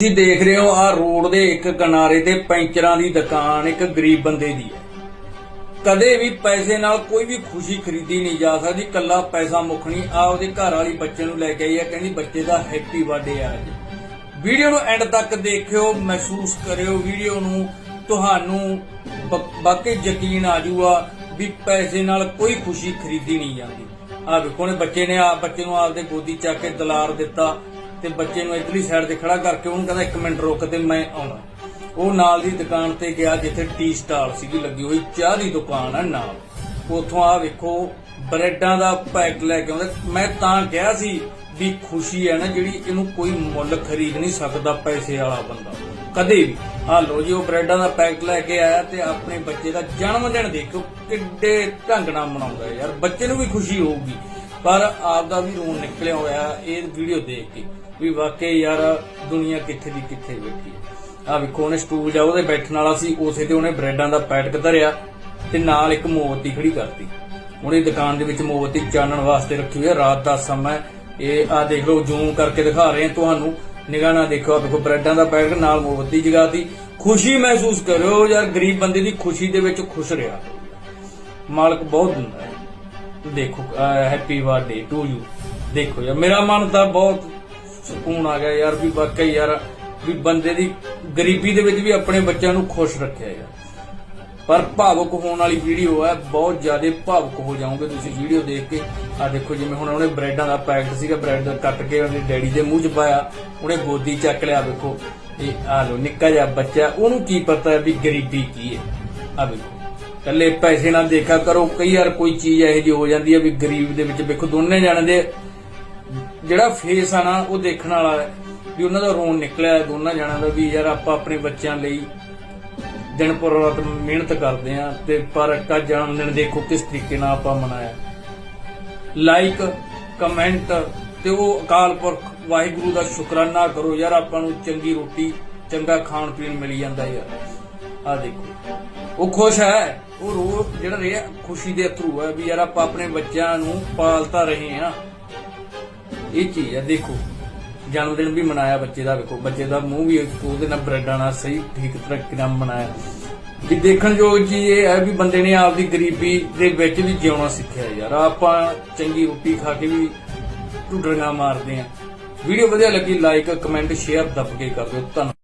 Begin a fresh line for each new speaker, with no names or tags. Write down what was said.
ਤੁਸੀਂ ਦੇਖ ਰਹੇ ਹੋ ਆ ਰੋਡ ਦੇ ਇੱਕ ਕਿਨਾਰੇ ਤੇ ਪੈਂਚਰਾਂ ਦੀ ਦੁਕਾਨ, ਇੱਕ ਗਰੀਬ ਬੰਦੇ ਦੀ ਹੈ। ਕਦੇ ਵੀ ਪੈਸੇ ਨਾਲ ਕੋਈ ਵੀ ਖੁਸ਼ੀ ਖਰੀਦੀ ਨਹੀਂ ਜਾ ਸਕਦੀ ਕੱਲਾ ਪੈਸਾ ਮੁੱਖ ਨਹੀਂ। ਆ ਉਹਦੇ ਘਰ ਵਾਲੀ ਬੱਚੇ ਨੂੰ ਲੈ ਕੇ ਆਈ ਹੈ, ਕਹਿੰਦੀ ਬੱਚੇ ਦਾ ਹੈਪੀ ਬਰਥਡੇ ਆ ਅੱਜ। ਵੀਡੀਓ ਨੂੰ ਐਂਡ ਤੱਕ ਦੇਖਿਓ, ਮਹਿਸੂਸ ਕਰਿਓ, ਵੀਡੀਓ ਨੂੰ ਤੁਹਾਨੂੰ ਬ- ਯਕੀਨ ਆ ਜਾਊਗਾ ਵੀ ਪੈਸੇ ਨਾਲ ਕੋਈ ਖੁਸ਼ੀ ਖਰੀਦੀ ਨਹੀਂ ਜਾਂਦੀ। ਆ ਵੇਖੋ ਨੇ ਬੱਚੇ ਨੇ ਆ, ਬੱਚੇ ਨੂੰ ਆਪਦੇ ਗੋਦੀ ਚੱਕ ਕੇ ਦਲਾਰ ਦਿੱਤਾ। ਤੇ ਬੱਚੇ ਨੂੰ ਇਧਰਲੀ ਸਾਈਡ ਤੇ ਖੜਾ ਕਰਕੇ ਉਹਨੂੰ ਕਹਿੰਦਾ ਇੱਕ ਮਿੰਟ ਰੁਕ ਤੇ ਮੈਂ ਆਉਣਾ। ਉਹ ਨਾਲ ਦੀ ਦੁਕਾਨ ਤੇ ਗਿਆ ਜਿੱਥੇ ਟੀ ਸਟਾਲ ਸੀਗੀ, ਲੱਗੀ ਹੋਈ ਚਾਹ ਦੀ ਦੁਕਾਨ ਹੈ ਨਾਲ। ਉਥੋਂ ਆ ਵੇਖੋ, ਬ੍ਰੈਡਾਂ ਦਾ ਪੈਕ ਲੈ ਕੇ ਆਉਂਦਾ। ਮੈਂ ਤਾਂ ਕਿਹਾ ਸੀ ਵੀ ਖੁਸ਼ੀ ਹੈ ਨਾ ਜਿਹੜੀ ਇਹਨੂੰ ਕੋਈ ਮੁੱਲ ਖਰੀਦ ਨਹੀਂ ਸਕਦਾ ਪੈਸੇ ਵਾਲਾ ਬੰਦਾ। ਕਦੇ ਵੀ। ਆ ਲੋ ਜੀ, ਉਹ ਬ੍ਰੈਡਾਂ ਦਾ ਪੈਕ ਲੈ ਕੇ ਆਇਆ ਤੇ ਆਪਣੇ ਬੱਚੇ ਦਾ ਜਨਮ ਦਿਨ ਦੇਖੋ ਕਿੱਡੇ ਢੰਗ ਨਾਲ ਮਨਾਉਂਦਾ ਯਾਰ। ਬੱਚੇ ਨੂੰ ਵੀ ਖੁਸ਼ੀ ਹੋਊਗੀ। ਪਰ ਆਪ ਦਾ ਵੀ ਰੋਣ ਨਿਕਲਿਆ ਹੋਇਆ ਇਹ ਵੀਡੀਓ ਦੇਖ ਕੇ ਵੀ ਵਾਕਈ ਯਾਰ ਦੁਨੀਆ ਕਿੱਥੇ ਦੀ ਕਿੱਥੇ ਬੈਠੀ ਹੈ। ਆ ਵੇਖੋ, ਉਹਨੇ ਸਟੂਲ ਜਾ ਉਹਦੇ ਬੈਠਣ ਵਾਲਾ ਸੀ, ਉਸੇ ਤੇ ਉਹਨੇ ਬ੍ਰੈਡਾਂ ਦਾ ਪੈਟਕ ਧਰਿਆ ਤੇ ਨਾਲ ਇੱਕ ਮੋਮਬੱਤੀ ਖੜੀ ਕਰਤੀ। ਉਹਨੇ ਦੁਕਾਨ ਦੇ ਵਿੱਚ ਮੋਮਬੱਤੀ ਚਾਨਣ ਵਾਸਤੇ ਰੱਖੀ ਹੋਈ ਹੈ, ਰਾਤ ਦਾ ਸਮਾਂ ਇਹ ਆ ਦੇਖ ਲਓ ਜ਼ੂਮ ਕਰਕੇ ਦਿਖਾ ਰਹੇ ਹਾਂ ਤੁਹਾਨੂੰ। ਨਿਗਾਹ ਨਾਲ ਦੇਖੋ ਆ ਵੇਖੋ, ਬ੍ਰੈਡਾਂ ਦਾ ਪੈਟਕ ਨਾਲ ਮੋਮਬੱਤੀ ਜਗਾਤੀ। ਖੁਸ਼ੀ ਮਹਿਸੂਸ ਕਰਿਓ ਯਾਰ, ਗਰੀਬ ਬੰਦੇ ਦੀ ਖੁਸ਼ੀ ਦੇ ਵਿੱਚ ਖੁਸ਼ ਰਿਹਾ। ਮਾਲਕ ਬਹੁਤ ਦਿੰਦਾ ਹੈ। ਦੇਖੋ ਹੈਪੀ ਬਰਥਡੇ ਟੂ ਯੂ ਦੇਖੋ ਯਾਰ, ਮੇਰਾ ਮਨ ਤਾਂ ਬਹੁਤ ਸਕੂਨ ਆ ਗਿਆ ਯਾਰ, ਵੀ ਵਾਕਈ ਯਾਰ, ਵੀ ਬੰਦੇ ਦੀ ਗਰੀਬੀ ਦੇ ਵਿੱਚ ਵੀ ਆਪਣੇ ਬੱਚਿਆਂ ਨੂੰ ਖੁਸ਼ ਰੱਖਿਆ ਯਾਰ। ਪਰ ਭਾਵੁਕ ਹੋਣ ਵਾਲੀ ਵੀਡੀਓ ਹੈ, ਬਹੁਤ ਜ਼ਿਆਦਾ ਭਾਵੁਕ ਹੋ ਜਾਓਗੇ ਤੁਸੀਂ ਵੀਡੀਓ ਦੇਖ ਕੇ। ਆ ਦੇਖੋ ਜਿਵੇਂ ਹੁਣ ਉਹਨੇ ਬ੍ਰੈਡਾਂ ਦਾ ਪੈਕਟ ਸੀਗਾ, ਬ੍ਰੈਡ ਕੱਟ ਕੇ ਉਹਨੇ ਡੈਡੀ ਦੇ ਮੂੰਹ 'ਚ ਪਾਇਆ, ਉਹਨੇ ਗੋਦੀ ਚੱਕ ਲਿਆ, ਵੇਖੋ। ਇਹ ਆ ਲੋ ਨਿੱਕਾ ਜਿਹਾ ਬੱਚਾ, ਉਹਨੂੰ ਕੀ ਪਤਾ ਹੈ ਵੀ ਗਰੀਬੀ ਕੀ ਹੈ। ਆ ਵੇਖੋ। ਕੱਲੇ ਪੈਸੇ ਨਾਲ ਦੇਖਿਆ ਕਰੋ, ਕਈ ਵਾਰ ਕੋਈ ਚੀਜ਼ ਇਹੋ ਜਿਹੀ ਹੋ ਜਾਂਦੀ ਹੈ ਵੀ ਗਰੀਬ ਦੇ ਵਿੱਚ ਵੇਖੋ, ਦੋਨੇ ਜਾਣੇ ਦੇ ਜਿਹੜਾ ਫੇਸ ਆ ਨਾ, ਉਹ ਦੇਖਣ ਵਾਲਾ ਹੈ ਵੀ ਉਹਨਾਂ ਦਾ ਰੋਣ ਨਿਕਲਿਆ ਦੋਨਾਂ ਜਣਾਂ ਦਾ ਵੀ ਯਾਰ ਆਪਾਂ ਆਪਣੇ ਬੱਚਿਆਂ ਲਈ ਦਿਨ ਪਰ ਰਾਤ ਮਿਹਨਤ ਕਰਦੇ ਆ ਤੇ ਪਰ ਕਾ ਜਨਮ ਦਿਨ ਦੇਖੋ ਕਿਸ ਤਰੀਕੇ ਨਾਲ ਆਪਾਂ ਮਨਾਇਆ। ਲਾਈਕ ਕਮੈਂਟ ਤੇ ਉਹ ਅਕਾਲ ਪੁਰਖ, ਵਾਹਿਗੁਰੂ ਦਾ ਸ਼ੁਕਰਾਨਾ ਕਰੋ, ਯਾਰ ਆਪਾਂ ਨੂੰ ਚੰਗੀ ਰੋਟੀ, ਚੰਗਾ ਖਾਣ ਪੀਣ ਮਿਲ ਜਾਂਦਾ ਯਾਰ। ਆ ਦੇਖੋ। ਉਹ ਖੁਸ਼ ਹੈ। ਉਹ ਰੋਜ਼ ਜਿਹੜਾ ਰਿਹਾ ਖੁਸ਼ੀ ਦੇ ਅਥਰੂ ਹੈ ਵੀ ਯਾਰ ਆਪਾਂ ਆਪਣੇ ਬੱਚਿਆਂ ਨੂੰ ਪਾਲਤਾ ਰਹੇ ਆ। ਇਹ ਚੀਜ਼ ਹੈ ਦੇਖੋ ਜਨਮ ਦਿਨ ਵੀ ਮਨਾਇਆ ਬੱਚੇ ਦਾ, ਵੇਖੋ, ਬੱਚੇ ਦਾ ਮੂੰਹ ਵੀ ਉਹਦੇ ਨਾਲ ਬ੍ਰੈਡਾਂ ਨਾਲ ਸਹੀ ਠੀਕ ਤਰੀਕੇ ਨਾਲ ਮਨਾਇਆ। ਵੀ ਦੇਖਣ ਯੋਗ ਚੀਜ਼ ਇਹ ਹੈ ਵੀ ਬੰਦੇ ਨੇ ਆਪਦੀ ਗਰੀਬੀ ਦੇ ਵਿੱਚ ਵੀ ਜਿਉਣਾ ਸਿੱਖਿਆ ਯਾਰ। ਆਪਾਂ ਚੰਗੀ ਰੋਟੀ ਖਾ ਕੇ ਵੀ ਢੁੱਡਰੀਆਂ ਮਾਰਦੇ ਆ। ਵੀਡੀਓ ਵਧੀਆ ਲੱਗੀ ਲਾਈਕ ਕਮੈਂਟ ਸ਼ੇਅਰ ਦੱਬ ਕੇ ਕਰ ਦਿਓ। ਧੰਨਵਾਦ।